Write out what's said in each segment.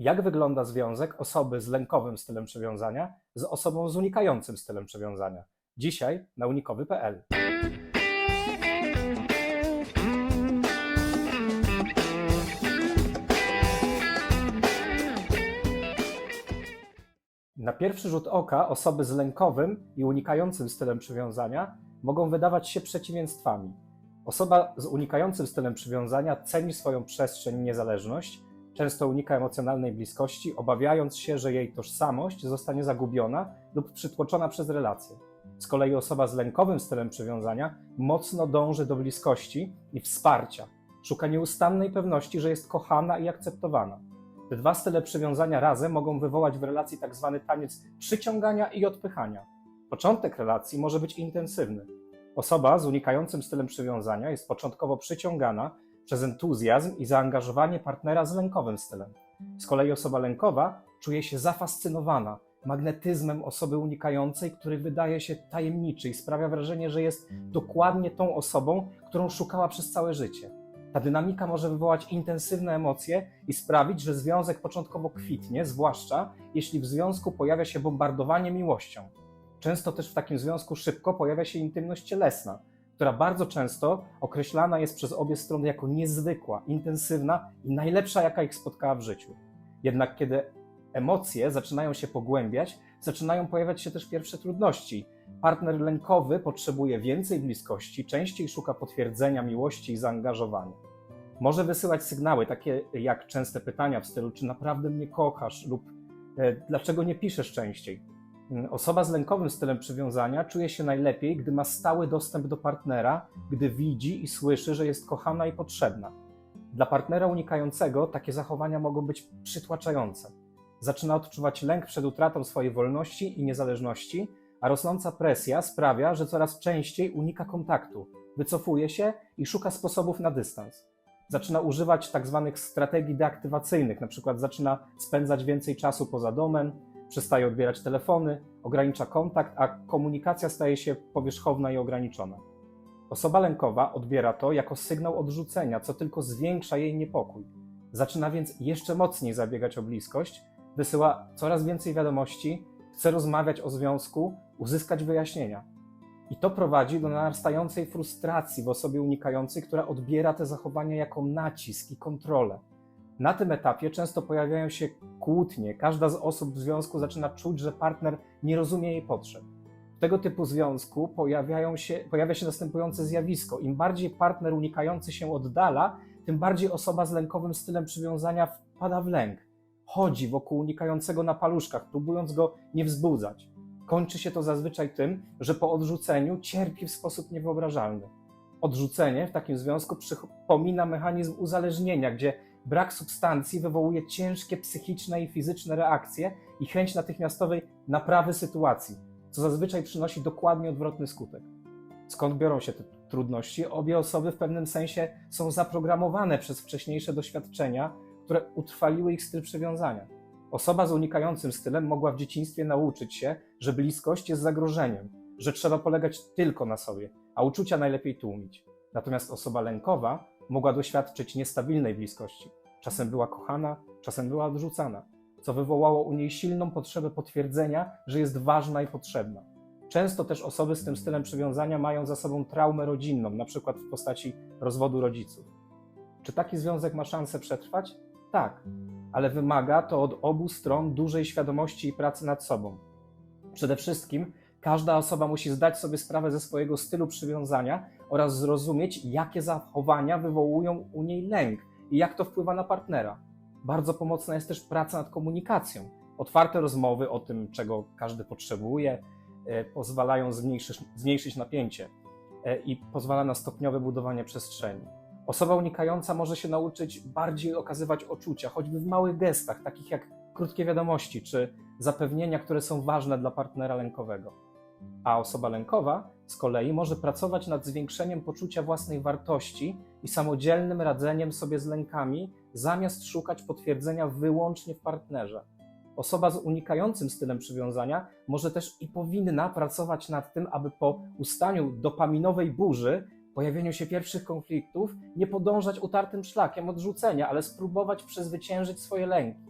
Jak wygląda związek osoby z lękowym stylem przywiązania z osobą z unikającym stylem przywiązania? Dzisiaj na unikowy.pl. Na pierwszy rzut oka osoby z lękowym i unikającym stylem przywiązania mogą wydawać się przeciwieństwami. Osoba z unikającym stylem przywiązania ceni swoją przestrzeń i niezależność, często unika emocjonalnej bliskości, obawiając się, że jej tożsamość zostanie zagubiona lub przytłoczona przez relacje. Z kolei osoba z lękowym stylem przywiązania mocno dąży do bliskości i wsparcia, szuka nieustannej pewności, że jest kochana i akceptowana. Te dwa style przywiązania razem mogą wywołać w relacji tak zwany taniec przyciągania i odpychania. Początek relacji może być intensywny. Osoba z unikającym stylem przywiązania jest początkowo przyciągana przez entuzjazm i zaangażowanie partnera z lękowym stylem. Z kolei osoba lękowa czuje się zafascynowana magnetyzmem osoby unikającej, który wydaje się tajemniczy i sprawia wrażenie, że jest dokładnie tą osobą, którą szukała przez całe życie. Ta dynamika może wywołać intensywne emocje i sprawić, że związek początkowo kwitnie, zwłaszcza jeśli w związku pojawia się bombardowanie miłością. Często też w takim związku szybko pojawia się intymność cielesna, która bardzo często określana jest przez obie strony jako niezwykła, intensywna i najlepsza, jaka ich spotkała w życiu. Jednak kiedy emocje zaczynają się pogłębiać, zaczynają pojawiać się też pierwsze trudności. Partner lękowy potrzebuje więcej bliskości, częściej szuka potwierdzenia miłości i zaangażowania. Może wysyłać sygnały, takie jak częste pytania w stylu: Czy naprawdę mnie kochasz? lub e, Dlaczego nie piszesz częściej? Osoba z lękowym stylem przywiązania czuje się najlepiej, gdy ma stały dostęp do partnera, gdy widzi i słyszy, że jest kochana i potrzebna. Dla partnera unikającego takie zachowania mogą być przytłaczające. Zaczyna odczuwać lęk przed utratą swojej wolności i niezależności, a rosnąca presja sprawia, że coraz częściej unika kontaktu, wycofuje się i szuka sposobów na dystans. Zaczyna używać tzw. strategii deaktywacyjnych, przykład zaczyna spędzać więcej czasu poza domem, przestaje odbierać telefony, ogranicza kontakt, a komunikacja staje się powierzchowna i ograniczona. Osoba lękowa odbiera to jako sygnał odrzucenia, co tylko zwiększa jej niepokój. Zaczyna więc jeszcze mocniej zabiegać o bliskość, wysyła coraz więcej wiadomości, chce rozmawiać o związku, uzyskać wyjaśnienia. I to prowadzi do narastającej frustracji w osobie unikającej, która odbiera te zachowania jako nacisk i kontrolę. Na tym etapie często pojawiają się kłótnie. Każda z osób w związku zaczyna czuć, że partner nie rozumie jej potrzeb. W tego typu związku się, pojawia się następujące zjawisko. Im bardziej partner unikający się oddala, tym bardziej osoba z lękowym stylem przywiązania wpada w lęk. Chodzi wokół unikającego na paluszkach, próbując go nie wzbudzać. Kończy się to zazwyczaj tym, że po odrzuceniu cierpi w sposób niewyobrażalny. Odrzucenie w takim związku przypomina mechanizm uzależnienia, gdzie brak substancji wywołuje ciężkie psychiczne i fizyczne reakcje i chęć natychmiastowej naprawy sytuacji, co zazwyczaj przynosi dokładnie odwrotny skutek. Skąd biorą się te trudności? Obie osoby w pewnym sensie są zaprogramowane przez wcześniejsze doświadczenia, które utrwaliły ich styl przywiązania. Osoba z unikającym stylem mogła w dzieciństwie nauczyć się, że bliskość jest zagrożeniem, że trzeba polegać tylko na sobie, a uczucia najlepiej tłumić. Natomiast osoba lękowa mogła doświadczyć niestabilnej bliskości. Czasem była kochana, czasem była odrzucana, co wywołało u niej silną potrzebę potwierdzenia, że jest ważna i potrzebna. Często też osoby z tym stylem przywiązania mają za sobą traumę rodzinną, przykład w postaci rozwodu rodziców. Czy taki związek ma szansę przetrwać? Tak, ale wymaga to od obu stron dużej świadomości i pracy nad sobą. Przede wszystkim każda osoba musi zdać sobie sprawę ze swojego stylu przywiązania oraz zrozumieć, jakie zachowania wywołują u niej lęk i jak to wpływa na partnera. Bardzo pomocna jest też praca nad komunikacją. Otwarte rozmowy o tym, czego każdy potrzebuje, e, pozwalają zmniejszyć, zmniejszyć napięcie e, i pozwala na stopniowe budowanie przestrzeni. Osoba unikająca może się nauczyć bardziej okazywać oczucia, choćby w małych gestach, takich jak krótkie wiadomości czy zapewnienia, które są ważne dla partnera lękowego. A osoba lękowa z kolei może pracować nad zwiększeniem poczucia własnej wartości i samodzielnym radzeniem sobie z lękami, zamiast szukać potwierdzenia wyłącznie w partnerze. Osoba z unikającym stylem przywiązania może też i powinna pracować nad tym, aby po ustaniu dopaminowej burzy pojawieniu się pierwszych konfliktów, nie podążać utartym szlakiem odrzucenia, ale spróbować przezwyciężyć swoje lęki.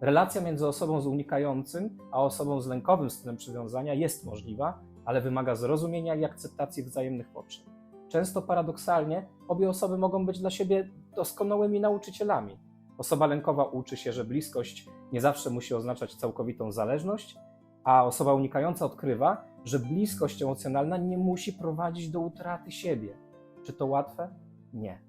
Relacja między osobą z unikającym a osobą z lękowym stylem przywiązania jest możliwa, ale wymaga zrozumienia i akceptacji wzajemnych potrzeb. Często paradoksalnie obie osoby mogą być dla siebie doskonałymi nauczycielami. Osoba lękowa uczy się, że bliskość nie zawsze musi oznaczać całkowitą zależność, a osoba unikająca odkrywa, że bliskość emocjonalna nie musi prowadzić do utraty siebie. Czy to łatwe? Nie.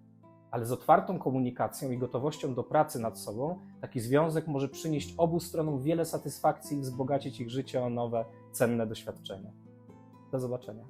Ale z otwartą komunikacją i gotowością do pracy nad sobą, taki związek może przynieść obu stronom wiele satysfakcji i wzbogacić ich życie o nowe, cenne doświadczenia. Do zobaczenia.